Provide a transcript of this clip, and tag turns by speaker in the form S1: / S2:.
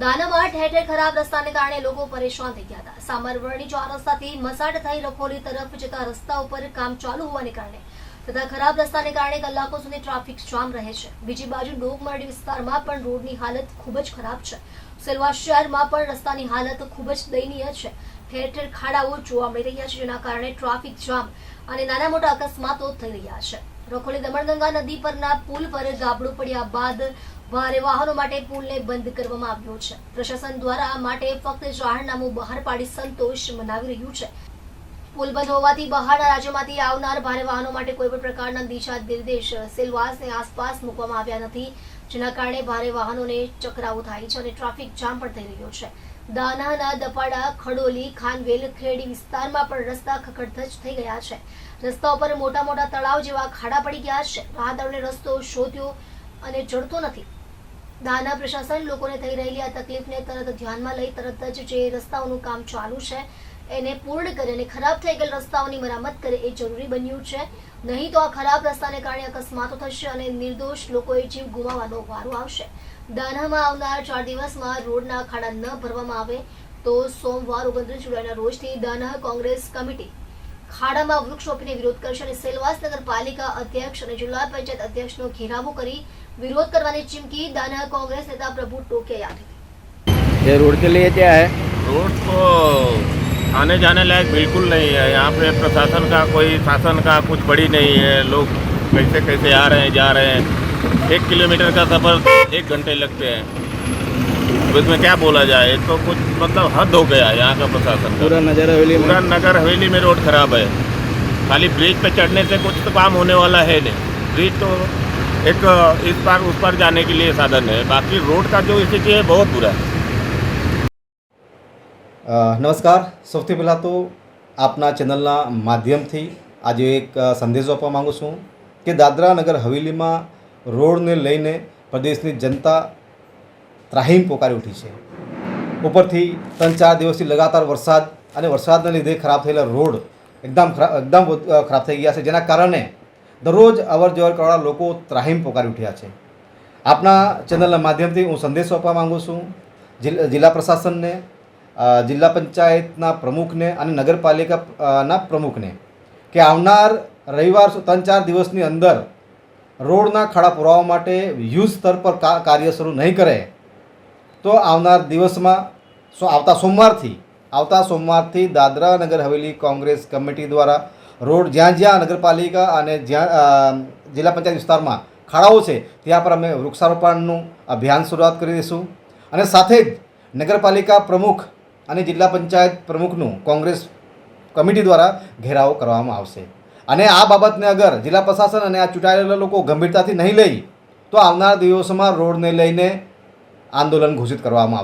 S1: દાનામાં ઠેર ઠેર ખરાબ રસ્તાને કારણે લોકો પરેશાન થઈ ગયા હતા. સામરવર્ણી ચાર રસ્તાથી મસાડ થઈ રખોલી તરફ જતા રસ્તા ઉપર કામ ચાલુ હોવાને કારણે તથા ખરાબ રસ્તાને કારણે કલાકો સુધી ટ્રાફિક જામ રહે છે. બીજી બાજુ ડોગમરડી વિસ્તારમાં પણ રોડની હાલત ખૂબ જ ખરાબ છે. સેલવા શહેરમાં પણ રસ્તાની હાલત ખૂબ જ દયનીય છે. ઠેર ઠેર ખાડાઓ જોવા મળી રહ્યા છે, જેના કારણે ટ્રાફિક જામ અને નાના મોટા અકસ્માતો થઈ રહ્યા છે. રખોલી દમણગંગા નદી પરના પુલ પર ગાબડું પડ્યા બાદ ભારે વાહનો માટે પુલને બંધ કરવામાં આવ્યો છે. પ્રશાસન દ્વારા માટે ફક્ત જાહેરનામું બહાર પાડી સંતોષ મનાવી રહ્યું છે. પુલ બંધ હોવાથી બહારના રાજ્યોમાંથી આવનાર ભારે વાહનો માટે કોઈ પણ પ્રકારના દિશા નિર્દેશ સેલવાસની આસપાસ મૂકવામાં આવ્યા નથી, જેના કારણે ભારે વાહનોને ચકરાવો થાય છે અને ટ્રાફિક જામ પણ થઈ રહ્યો છે. દાનાના દપાડા, ખડોલી, ખાનવેલ, ખેડી વિસ્તારમાં પણ રસ્તા ખખડધજ થઈ ગયા છે. રસ્તા ઉપર મોટા મોટા તળાવ જેવા ખાડા પડી ગયા છે. રાહદારોને રસ્તો શોધ્યો અને ચડતો નથી. દાના પ્રશાસન લોકોને થઈ રહેલી આ તકલીફને તરત ધ્યાનમાં લઈ તરત જ જે રસ્તાઓનું કામ ચાલુ છે એને પૂર્ણ કરે અને ખરાબ થઈ ગયેલ રસ્તાઓની મરામત કરે એ જરૂરી બન્યું છે નહીં તો આ ખરાબ રસ્તાને કારણે અકસ્માતો થશે અને નિર્દોષ લોકોએ જીવ ગુમાવવાનો વારો આવશે દાનામાં આવનાર ચાર દિવસમાં રોડના ખાડા ન ભરવામાં આવે તો સોમવાર ઓગણત્રીસ જુલાઈના રોજથી દાના કોંગ્રેસ કમિટી ખાડામાં વૃક્ષ રોપીને વિરોધ કરશે અને સેલવાસ નગરપાલિકા અધ્યક્ષ અને જિલ્લા પંચાયત અધ્યક્ષનો ઘેરાવો કરી વિરોધ કરવાની ચીમકી દાના કોંગ્રેસ નેતા પ્રભુ ટોકે આપી
S2: ये रोड के लिए क्या है
S3: रोड तो आने जाने लायक बिल्कुल नहीं है। यहाँ पे प्रशासन का कोई शासन का कुछ बड़ी नहीं है। लोग कैसे कैसे आ रहे हैं जा रहे हैं। एक किलोमीटर का सफ़र एक घंटे लगते हैं। अब इसमें क्या बोला जाए? तो कुछ मतलब हद हो गया है यहाँ का प्रशासन
S2: पूरा
S3: का
S2: नज़र हवेली
S3: पूरा नगर हवेली में रोड खराब है। खाली ब्रिज पे चढ़ने से कुछ तो काम होने वाला है नहीं। ब्रिज तो एक इस पार उस पार जाने के लिए साधन है। बाकी रोड का जो स्थिति है बहुत बुरा है।
S4: નમસ્કાર. સૌથી પહેલાં તો આપના ચેનલના માધ્યમથી આજે એક સંદેશો આપવા માગું છું કે દાદરા નગર હવેલીમાં રોડને લઈને પ્રદેશની જનતા ત્રાહીમ પોકારી ઉઠી છે. ઉપરથી ત્રણ ચાર દિવસથી લગાતાર વરસાદ અને વરસાદના લીધે ખરાબ થયેલા રોડ એકદમ એકદમ ખરાબ થઈ ગયા છે, જેના કારણે દરરોજ અવર જવર કરવાળા લોકો ત્રાહીમ પોકારી ઉઠ્યા છે. આપના ચેનલના માધ્યમથી હું સંદેશો આપવા માગું છું. જિલ્લા પ્રશાસનને જિલ્લા પંચાયતના પ્રમુખને અને નગરપાલિકા ના પ્રમુખને કે આવનાર રવિવાર ત્રણ ચાર દિવસની અંદર રોડના ખાડા પુરાવા માટે યુઝ સ્તર પર કાર્ય શરૂ નહીં કરે, તો આવનાર દિવસમાં સો, આવતા સોમવારથી આવતા સોમવારથી દાદરા નગર હવેલી કોંગ્રેસ કમિટી દ્વારા રોડ જ્યાં જ્યાં નગરપાલિકા અને જ્યાં જિલ્લા પંચાયત વિસ્તારમાં ખાડાઓ છે, ત્યાં પર અમે વૃક્ષારોપણનું અભિયાન શરૂઆત કરી દઈશું. અને સાથે જ નગરપાલિકા પ્રમુખ અને જિલ્લા પંચાયત પ્રમુખનું કોંગ્રેસ કમિટી દ્વારા ઘેરાવો કરવામાં આવશે. અને આ બાબતને અગર જિલ્લા પ્રશાસન અને આ ચૂંટાયેલા લોકો ગંભીરતાથી નહીં લઈ, તો આવનાર દિવસોમાં રોડને લઈને આંદોલન ઘોષિત કરવામાં આવશે.